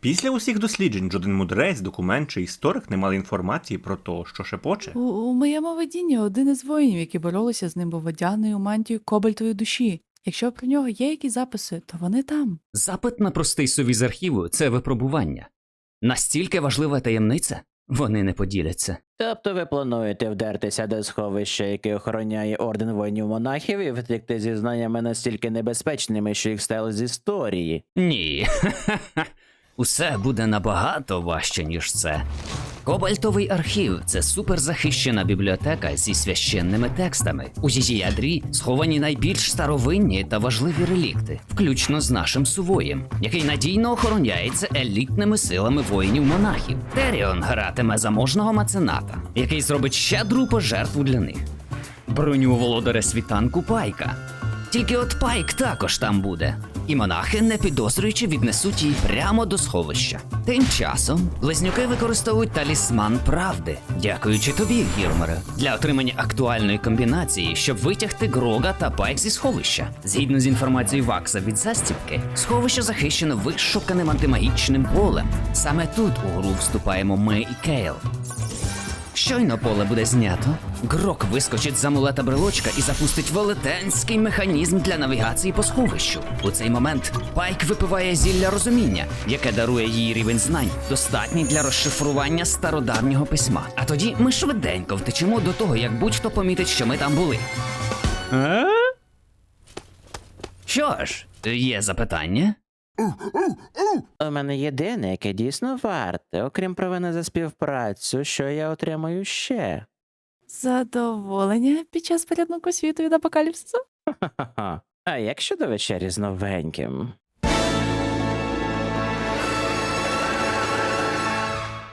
Після усіх досліджень жоден мудрець, документ чи історик не мали інформації про те, що шепоче. У, у моєму видінні один із воїнів, які боролися з ним, був одягнений у мантію кобальтової душі. Якщо про нього є якісь записи, то вони там. Запит на простий сувій з архіву це випробування. Настільки важлива таємниця, вони не поділяться. Тобто ви плануєте вдертися до сховища, яке охороняє орден воїнів монахів, і втекти зі знаннями настільки небезпечними, що їх стали з історії. Ні. Усе буде набагато важче, ніж це. Кобальтовий архів це суперзахищена бібліотека зі священними текстами. У її ядрі сховані найбільш старовинні та важливі релікти, включно з нашим сувоєм, який надійно охороняється елітними силами воїнів-монахів. Теріон гратиме заможного мецената, який зробить щедру пожертву для них. Броню володаря світанку Пайка. Тільки от Пайк також там буде. І монахи, не підозрюючи, віднесуть її прямо до сховища. Тим часом близнюки використовують талісман правди, дякуючи тобі, Гірмере, для отримання актуальної комбінації, щоб витягти Грога та Пайк зі сховища. Згідно з інформацією Вакса від застібки, сховище захищено вишуканим антимагічним полем. Саме тут у гру вступаємо ми і Кейл. Щойно поле буде знято, Грок вискочить з амулета брелочка і запустить велетенський механізм для навігації по сховищу. У цей момент Пайк випиває зілля розуміння, яке дарує їй рівень знань, достатній для розшифрування стародавнього письма. А тоді ми швиденько втечемо до того, як будь-хто помітить, що ми там були. Що ж, є запитання? У мене єдине, яке дійсно варте, окрім провини за співпрацю, що я отримаю ще. Задоволення під час порятунку світу від апокаліпсису? Ха-ха. А як щодо вечері з новеньким?